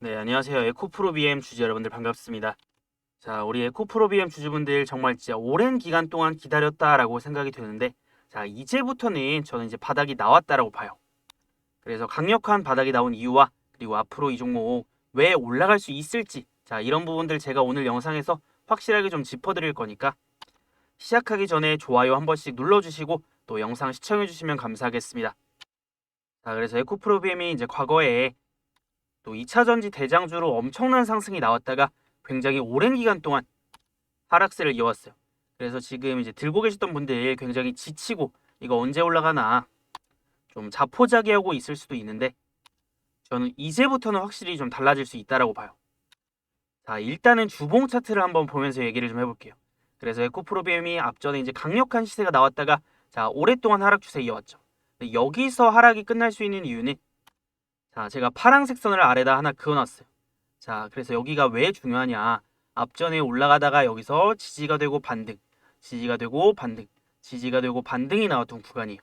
네, 안녕하세요. 에코프로 BM 주주 여러분들 반갑습니다. 자, 우리 에코프로 BM 주주분들 정말 진짜 오랜 기간 동안 기다렸다라고 생각이 되는데, 자, 이제부터는 저는 이제 바닥이 나왔다라고 봐요. 그래서 강력한 바닥이 나온 이유와 그리고 앞으로 이 종목 왜 올라갈 수 있을지, 자, 이런 부분들 제가 오늘 영상에서 확실하게 좀 짚어 드릴 거니까 시작하기 전에 좋아요 한 번씩 눌러 주시고 또 영상 시청해 주시면 감사하겠습니다. 자, 그래서 에코프로 BM이 이제 과거에 또 2차 전지 대장주로 엄청난 상승이 나왔다가 굉장히 오랜 기간 동안 하락세를 이어왔어요. 그래서 지금 이제 들고 계셨던 분들 굉장히 지치고 이거 언제 올라가나 좀 자포자기하고 있을 수도 있는데 저는 이제부터는 확실히 좀 달라질 수 있다라고 봐요. 자, 일단은 주봉 차트를 한번 보면서 얘기를 좀 해볼게요. 그래서 에코프로비엠이 앞전에 이제 강력한 시세가 나왔다가 자, 오랫동안 하락 추세 이어왔죠. 여기서 하락이 끝날 수 있는 이유는 자, 제가 파란색 선을 아래다 하나 그어놨어요. 자, 그래서 여기가 왜 중요하냐. 앞전에 올라가다가 여기서 지지가 되고 반등, 지지가 되고 반등, 지지가 되고 반등이 나왔던 구간이에요.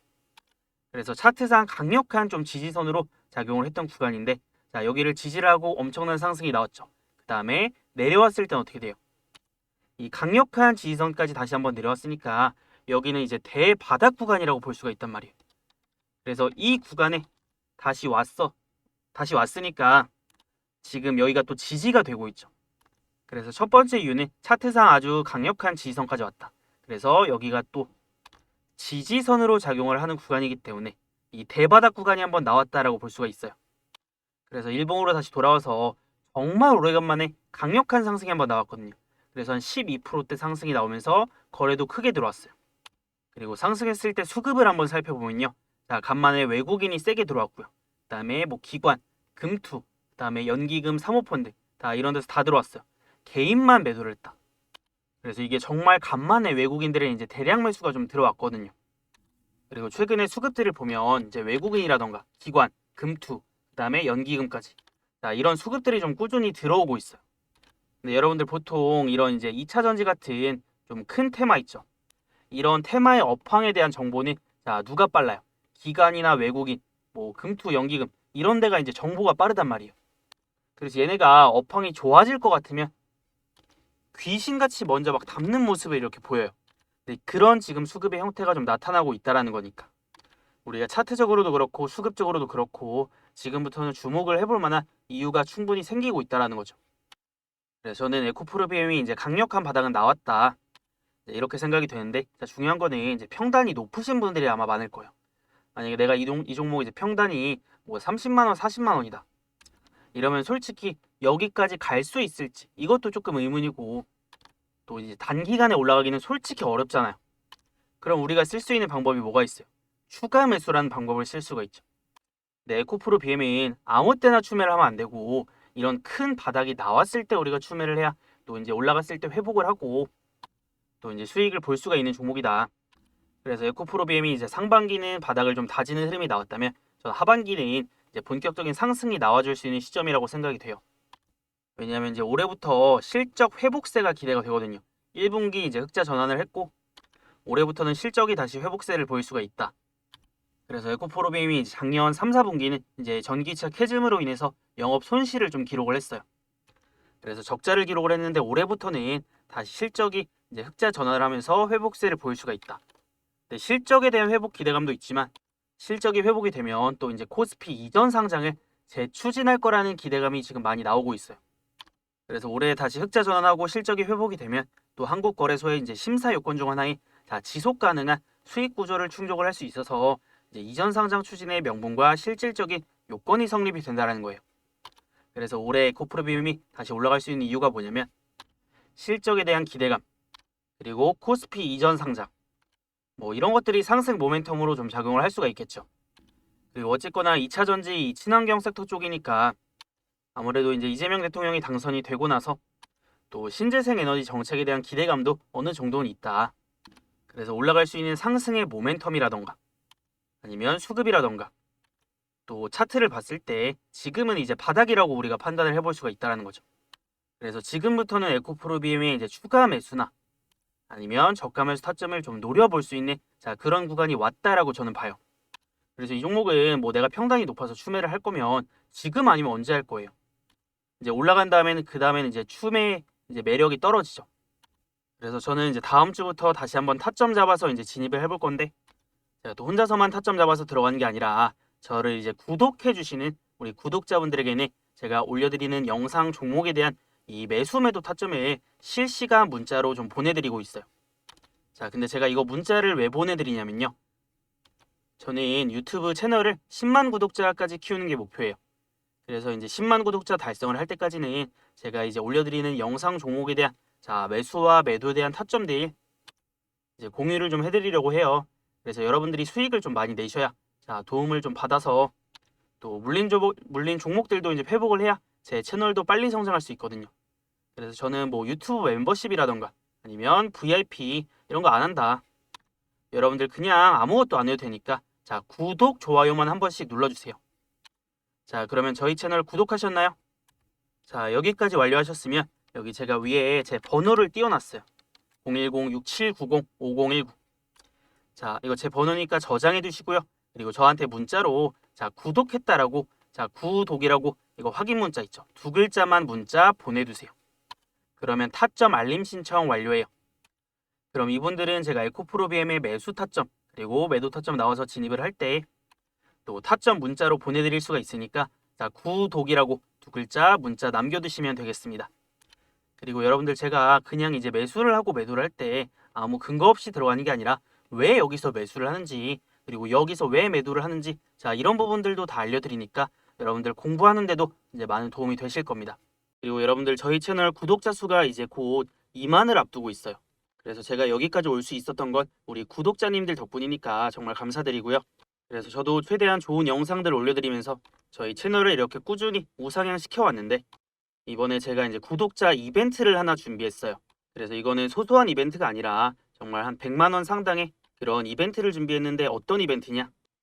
그래서 차트상 강력한 좀 지지선으로 작용을 했던 구간인데, 자, 여기를 지지를 하고 엄청난 상승이 나왔죠. 그 다음에 내려왔을 땐 어떻게 돼요? 이 강력한 지지선까지 다시 한번 내려왔으니까 여기는 이제 대바닥 구간이라고 볼 수가 있단 말이에요. 그래서 이 구간에 다시 왔어. 다시 왔으니까 지금 여기가 또 지지가 되고 있죠. 그래서 첫 번째 이유는 차트상 아주 강력한 지지선까지 왔다. 그래서 여기가 또 지지선으로 작용을 하는 구간이기 때문에 이 대바닥 구간이 한번 나왔다라고 볼 수가 있어요. 그래서 일봉으로 다시 돌아와서 정말 오래간만에 강력한 상승이 한번 나왔거든요. 그래서 한 12%대 상승이 나오면서 거래도 크게 들어왔어요. 그리고 상승했을 때 수급을 한번 살펴보면요. 자, 간만에 외국인이 세게 들어왔고요. 그다음에 뭐 기관, 금투, 그다음에 연기금, 사모펀드 다 이런 데서 다 들어왔어요. 개인만 매도를 했다. 그래서 이게 정말 간만에 외국인들의 이제 대량 매수가 좀 들어왔거든요. 그리고 최근에 수급들을 보면 이제 외국인이라던가 기관, 금투, 그다음에 연기금까지 자, 이런 수급들이 좀 꾸준히 들어오고 있어요. 근데 여러분들 보통 이런 이제 2차 전지 같은 좀 큰 테마 있죠. 이런 테마의 업황에 대한 정보는 자, 누가 빨라요? 기관이나 외국인, 뭐 금투, 연기금 이런 데가 이제 정보가 빠르단 말이에요. 그래서 얘네가 업황이 좋아질 것 같으면 귀신같이 먼저 막 담는 모습을 이렇게 보여요. 근데 그런 지금 수급의 형태가 좀 나타나고 있다라는 거니까. 우리가 차트적으로도 그렇고 수급적으로도 그렇고 지금부터는 주목을 해볼 만한 이유가 충분히 생기고 있다라는 거죠. 그래서 저는 에코프로비엠이 이제 강력한 바닥은 나왔다. 네, 이렇게 생각이 되는데 자, 중요한 거는 이제 평단이 높으신 분들이 아마 많을 거예요. 만약에 내가 이, 동, 이 종목 이제 평단이 뭐 30만 원, 40만 원이다. 이러면 솔직히 여기까지 갈 수 있을지 이것도 조금 의문이고 또 이제 단기간에 올라가기는 솔직히 어렵잖아요. 그럼 우리가 쓸 수 있는 방법이 뭐가 있어요? 추가 매수라는 방법을 쓸 수가 있죠. 네, 에코프로 BM은 아무 때나 추매를 하면 안 되고 이런 큰 바닥이 나왔을 때 우리가 추매를 해야 또 이제 올라갔을 때 회복을 하고 또 이제 수익을 볼 수가 있는 종목이다. 그래서 에코프로 BM이 이제 상반기는 바닥을 좀 다지는 흐름이 나왔다면 저는 하반기는 이제 본격적인 상승이 나와줄 수 있는 시점이라고 생각이 돼요. 왜냐하면 이제 올해부터 실적 회복세가 기대가 되거든요. 1분기 이제 흑자 전환을 했고 올해부터는 실적이 다시 회복세를 보일 수가 있다. 그래서 에코프로비엠이 작년 3, 4분기는 이제 전기차 캐즘으로 인해서 영업 손실을 좀 기록을 했어요. 그래서 적자를 기록을 했는데 올해부터는 다시 실적이 이제 흑자 전환을 하면서 회복세를 보일 수가 있다. 근데 실적에 대한 회복 기대감도 있지만 실적이 회복이 되면 또 이제 코스피 이전 상장을 재추진할 거라는 기대감이 지금 많이 나오고 있어요. 그래서 올해 다시 흑자 전환하고 실적이 회복이 되면 또 한국 거래소의 이제 심사 요건 중 하나인 자, 지속 가능한 수익 구조를 충족을 할 수 있어서 이제 이전 상장 추진의 명분과 실질적인 요건이 성립이 된다는 거예요. 그래서 올해 코프로 비움이 다시 올라갈 수 있는 이유가 뭐냐면 실적에 대한 기대감 그리고 코스피 이전 상장 뭐 이런 것들이 상승 모멘텀으로 좀 작용을 할 수가 있겠죠. 그리고 어쨌거나 2차 전지 이 친환경 섹터 쪽이니까 아무래도 이제 이재명 대통령이 당선이 되고 나서 또 신재생 에너지 정책에 대한 기대감도 어느 정도는 있다. 그래서 올라갈 수 있는 상승의 모멘텀이라던가 아니면 수급이라던가 또 차트를 봤을 때 지금은 이제 바닥이라고 우리가 판단을 해볼 수가 있다라는 거죠. 그래서 지금부터는 에코프로 비엠의 이제 추가 매수나 아니면 저가 매수 타점을 좀 노려볼 수 있는 자 그런 구간이 왔다라고 저는 봐요. 그래서 이 종목은 뭐 내가 평단이 높아서 추매를 할 거면 지금 아니면 언제 할 거예요? 이제 올라간 다음에는 그 다음에는 이제 춤의 이제 매력이 떨어지죠. 그래서 저는 이제 다음 주부터 다시 한번 타점 잡아서 이제 진입을 해볼 건데 제가 또 혼자서만 타점 잡아서 들어가는 게 아니라 저를 이제 구독해 주시는 우리 구독자분들에게는 제가 올려드리는 영상 종목에 대한 이 매수 매도 타점을 실시간 문자로 좀 보내드리고 있어요. 자, 근데 제가 이거 문자를 왜 보내드리냐면요. 저는 유튜브 채널을 10만 구독자까지 키우는 게 목표예요. 그래서 이제 10만 구독자 달성을 할 때까지는 제가 이제 올려드리는 영상 종목에 대한 자 매수와 매도에 대한 타점들 이제 공유를 좀 해드리려고 해요. 그래서 여러분들이 수익을 좀 많이 내셔야 자 도움을 좀 받아서 또 물린 조 물린 종목들도 이제 회복을 해야 제 채널도 빨리 성장할 수 있거든요. 그래서 저는 뭐 유튜브 멤버십이라던가 아니면 VIP 이런 거 안 한다. 여러분들 그냥 아무것도 안 해도 되니까 자 구독 좋아요만 한 번씩 눌러주세요. 자 그러면 저희 채널 구독하셨나요? 자 여기까지 완료하셨으면 여기 제가 위에 제 번호를 띄워놨어요. 010-6790-5019. 자 이거 제 번호니까 저장해 두시고요. 그리고 저한테 문자로 자 구독했다라고 자 구독이라고 이거 확인 문자 있죠. 두 글자만 문자 보내두세요. 그러면 타점 알림 신청 완료해요. 그럼 이분들은 제가 에코프로비엠의 매수 타점 그리고 매도 타점 나와서 진입을 할 때 또 타점 문자로 보내드릴 수가 있으니까 자 구독이라고 두 글자 문자 남겨두시면 되겠습니다. 그리고 여러분들 제가 그냥 이제 매수를 하고 매도를 할 때 아무 근거 없이 들어가는 게 아니라 왜 여기서 매수를 하는지 그리고 여기서 왜 매도를 하는지 자 이런 부분들도 다 알려드리니까 여러분들 공부하는데도 이제 많은 도움이 되실 겁니다. 그리고 여러분들 저희 채널 구독자 수가 이제 곧 2만을 앞두고 있어요. 그래서 제가 여기까지 올 수 있었던 건 우리 구독자님들 덕분이니까 정말 감사드리고요. 그래서 저도 최대한 좋은 영상들 올려드리면서 저희 채널을 이렇게 꾸준히 우상향 시켜왔는데 이번에 제가 이제 구독자 이벤트를 하나 준비했어요. 그래서 이거는 소소한 이벤트가 아니라 정말 한 100만 원 상당의 그런 이벤트를 준비했는데 어떤 이벤트냐?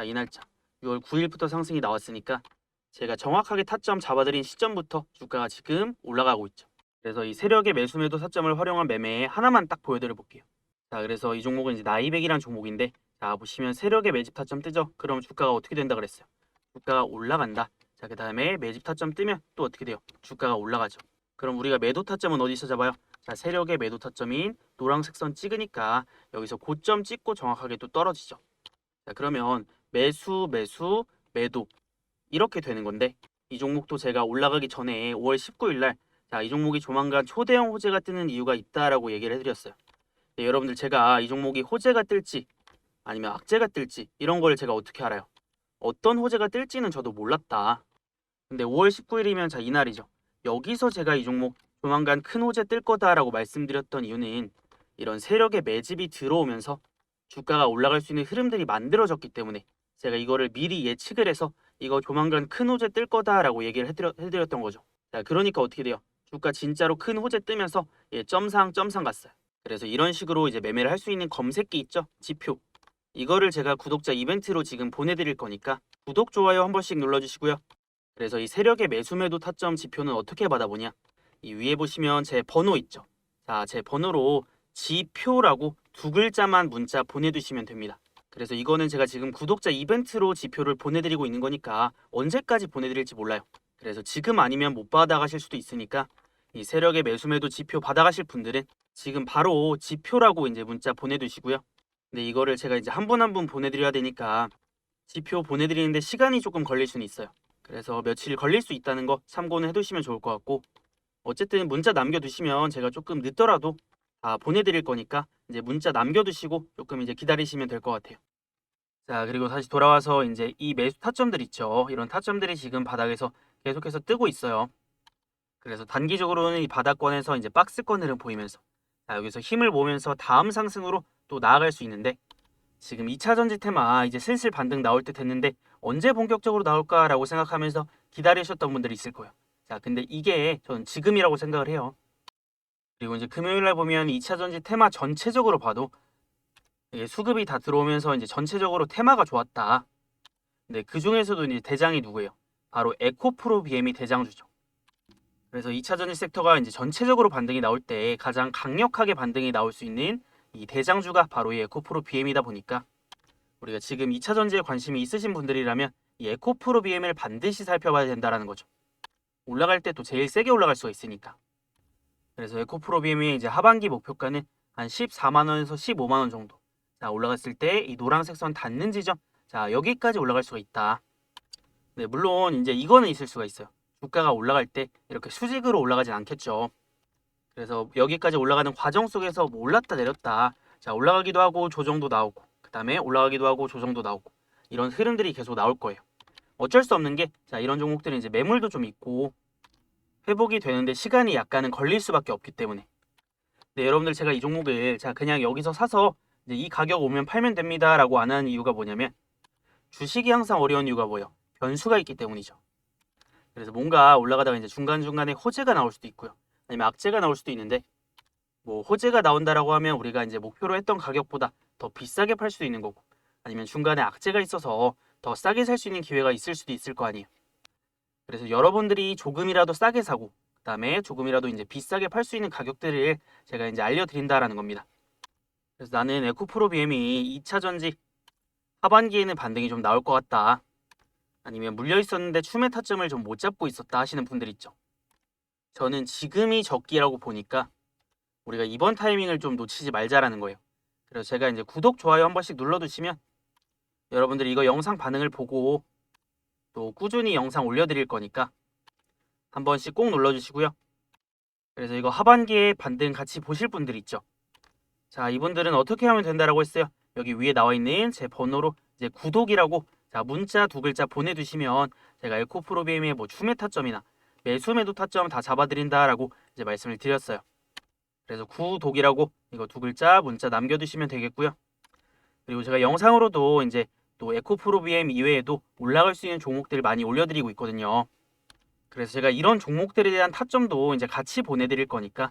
자, 이 날짜. 6월 9일부터 상승이 나왔으니까 제가 정확하게 타점 잡아드린 시점부터 주가가 지금 올라가고 있죠. 그래서 이 세력의 매수 매도 타점을 활용한 매매 하나만 딱 보여드려 볼게요. 자, 그래서 이 종목은 이제 나이백이란 종목인데 자, 보시면 세력의 매집 타점 뜨죠? 그럼 주가가 어떻게 된다 그랬어요? 주가가 올라간다. 자, 그 다음에 매집 타점 뜨면 또 어떻게 돼요? 주가가 올라가죠. 그럼 우리가 매도 타점은 어디서 잡아요? 자, 세력의 매도 타점인 노란색 선 찍으니까 여기서 고점 찍고 정확하게 또 떨어지죠. 자, 그러면 매수, 매수, 매도 이렇게 되는 건데 이 종목도 제가 올라가기 전에 5월 19일 날 자, 이 종목이 조만간 초대형 호재가 뜨는 이유가 있다라고 얘기를 해드렸어요. 네, 여러분들 제가 이 종목이 호재가 뜰지 아니면 악재가 뜰지 이런 걸 제가 어떻게 알아요? 어떤 호재가 뜰지는 저도 몰랐다. 근데 5월 19일이면 자 이날이죠. 여기서 제가 이 종목 조만간 큰 호재 뜰 거다라고 말씀드렸던 이유는 이런 세력의 매집이 들어오면서 주가가 올라갈 수 있는 흐름들이 만들어졌기 때문에 제가 이거를 미리 예측을 해서 이거 조만간 큰 호재 뜰 거다라고 얘기를 해드렸, 해드렸던 거죠. 자, 그러니까 어떻게 돼요? 주가 진짜로 큰 호재 뜨면서 예, 점상 점상 갔어요. 그래서 이런 식으로 이제 매매를 할 수 있는 검색기 있죠? 지표. 이거를 제가 구독자 이벤트로 지금 보내드릴 거니까 구독, 좋아요 한 번씩 눌러주시고요. 그래서 이 세력의 매수 매도 타점 지표는 어떻게 받아보냐? 이 위에 보시면 제 번호 있죠. 자, 제 번호로 지표라고 두 글자만 문자 보내두시면 됩니다. 그래서 이거는 제가 지금 구독자 이벤트로 지표를 보내드리고 있는 거니까 언제까지 보내드릴지 몰라요. 그래서 지금 아니면 못 받아가실 수도 있으니까 이 세력의 매수매도 지표 받아가실 분들은 지금 바로 지표라고 이제 문자 보내두시고요. 근데 이거를 제가 이제 한 분 한 분 보내드려야 되니까 지표 보내드리는데 시간이 조금 걸릴 수는 있어요. 그래서 며칠 걸릴 수 있다는 거 참고는 해두시면 좋을 것 같고 어쨌든 문자 남겨두시면 제가 조금 늦더라도 다 보내드릴 거니까 이제 문자 남겨두시고 조금 이제 기다리시면 될 것 같아요. 자 그리고 다시 돌아와서 이제 이 매수 타점들 있죠. 이런 타점들이 지금 바닥에서 계속해서 뜨고 있어요. 그래서 단기적으로는 이 바닥권에서 이제 박스권 흐름 보이면서 자, 여기서 힘을 모으면서 다음 상승으로 또 나아갈 수 있는데 지금 2차 전지 테마 이제 슬슬 반등 나올 때 됐는데 언제 본격적으로 나올까라고 생각하면서 기다리셨던 분들이 있을 거예요. 자, 근데 이게 저는 지금이라고 생각을 해요. 그리고 이제 금요일 날 보면 2차 전지 테마 전체적으로 봐도 수급이 다 들어오면서 이제 전체적으로 테마가 좋았다. 근데 그 중에서도 이제 대장이 누구예요? 바로 에코프로 BM이 대장주죠. 그래서 2차 전지 섹터가 이제 전체적으로 반등이 나올 때 가장 강력하게 반등이 나올 수 있는 이 대장주가 바로 이 에코프로 BM이다 보니까 우리가 지금 2차 전지에 관심이 있으신 분들이라면 이 에코프로 BM을 반드시 살펴봐야 된다라는 거죠. 올라갈 때 또 제일 세게 올라갈 수가 있으니까. 그래서 에코프로 BM의 이제 하반기 목표가는 한 14만 원에서 15만 원 정도. 자, 올라갔을 때 이 노란색 선 닿는 지점. 자, 여기까지 올라갈 수가 있다. 네, 물론 이제 이거는 있을 수가 있어요. 주가가 올라갈 때 이렇게 수직으로 올라가진 않겠죠. 그래서 여기까지 올라가는 과정 속에서 뭐 올랐다 내렸다. 자, 올라가기도 하고 조정도 나오고 그다음에 올라가기도 하고 조정도 나오고 이런 흐름들이 계속 나올 거예요. 어쩔 수 없는 게 자, 이런 종목들은 이제 매물도 좀 있고 회복이 되는데 시간이 약간은 걸릴 수밖에 없기 때문에. 네, 여러분들 제가 이 종목을 자, 그냥 여기서 사서 이 가격 오면 팔면 됩니다 라고 안 하는 이유가 뭐냐면 주식이 항상 어려운 이유가 뭐예요? 변수가 있기 때문이죠. 그래서 뭔가 올라가다가 이제 중간중간에 호재가 나올 수도 있고요. 아니면 악재가 나올 수도 있는데 뭐 호재가 나온다라고 하면 우리가 이제 목표로 했던 가격보다 더 비싸게 팔 수도 있는 거고 아니면 중간에 악재가 있어서 더 싸게 살 수 있는 기회가 있을 수도 있을 거 아니에요. 그래서 여러분들이 조금이라도 싸게 사고 그다음에 조금이라도 이제 비싸게 팔 수 있는 가격들을 제가 이제 알려드린다라는 겁니다. 그래서 나는 에코프로 BM이 2차 전지 하반기에는 반등이 좀 나올 것 같다. 아니면 물려 있었는데 추매 타점을 좀 못 잡고 있었다 하시는 분들 있죠. 저는 지금이 적기라고 보니까 우리가 이번 타이밍을 좀 놓치지 말자라는 거예요. 그래서 제가 이제 구독, 좋아요 한 번씩 눌러두시면 여러분들이 이거 영상 반응을 보고 또 꾸준히 영상 올려드릴 거니까 한 번씩 꼭 눌러주시고요. 그래서 이거 하반기에 반등 같이 보실 분들 있죠. 자, 이분들은 어떻게 하면 된다라고 했어요? 여기 위에 나와 있는 제 번호로 이제 구독이라고 자 문자 두 글자 보내두시면 제가 에코프로비엠의 뭐 추매 타점이나 매수 매도 타점 다 잡아드린다라고 이제 말씀을 드렸어요. 그래서 구독이라고 이거 두 글자 문자 남겨두시면 되겠고요. 그리고 제가 영상으로도 이제 또 에코프로비엠 이외에도 올라갈 수 있는 종목들 많이 올려드리고 있거든요. 그래서 제가 이런 종목들에 대한 타점도 이제 같이 보내드릴 거니까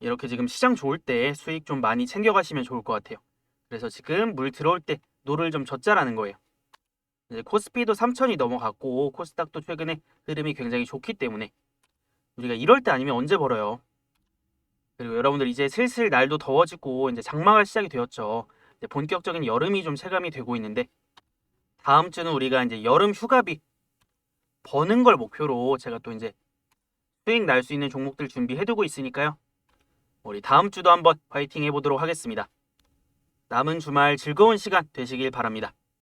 이렇게 지금 시장 좋을 때 수익 좀 많이 챙겨가시면 좋을 것 같아요. 그래서 지금 물 들어올 때 노를 좀 젓자라는 거예요. 코스피도 3천이 넘어갔고 코스닥도 최근에 흐름이 굉장히 좋기 때문에 우리가 이럴 때 아니면 언제 벌어요? 그리고 여러분들 이제 슬슬 날도 더워지고 이제 장마가 시작이 되었죠. 본격적인 여름이 좀 체감이 되고 있는데 다음 주는 우리가 이제 여름 휴가비 버는 걸 목표로 제가 또 이제 수익 날 수 있는 종목들 준비해두고 있으니까요. 우리 다음 주도 한번 파이팅 해보도록 하겠습니다. 남은 주말 즐거운 시간 되시길 바랍니다.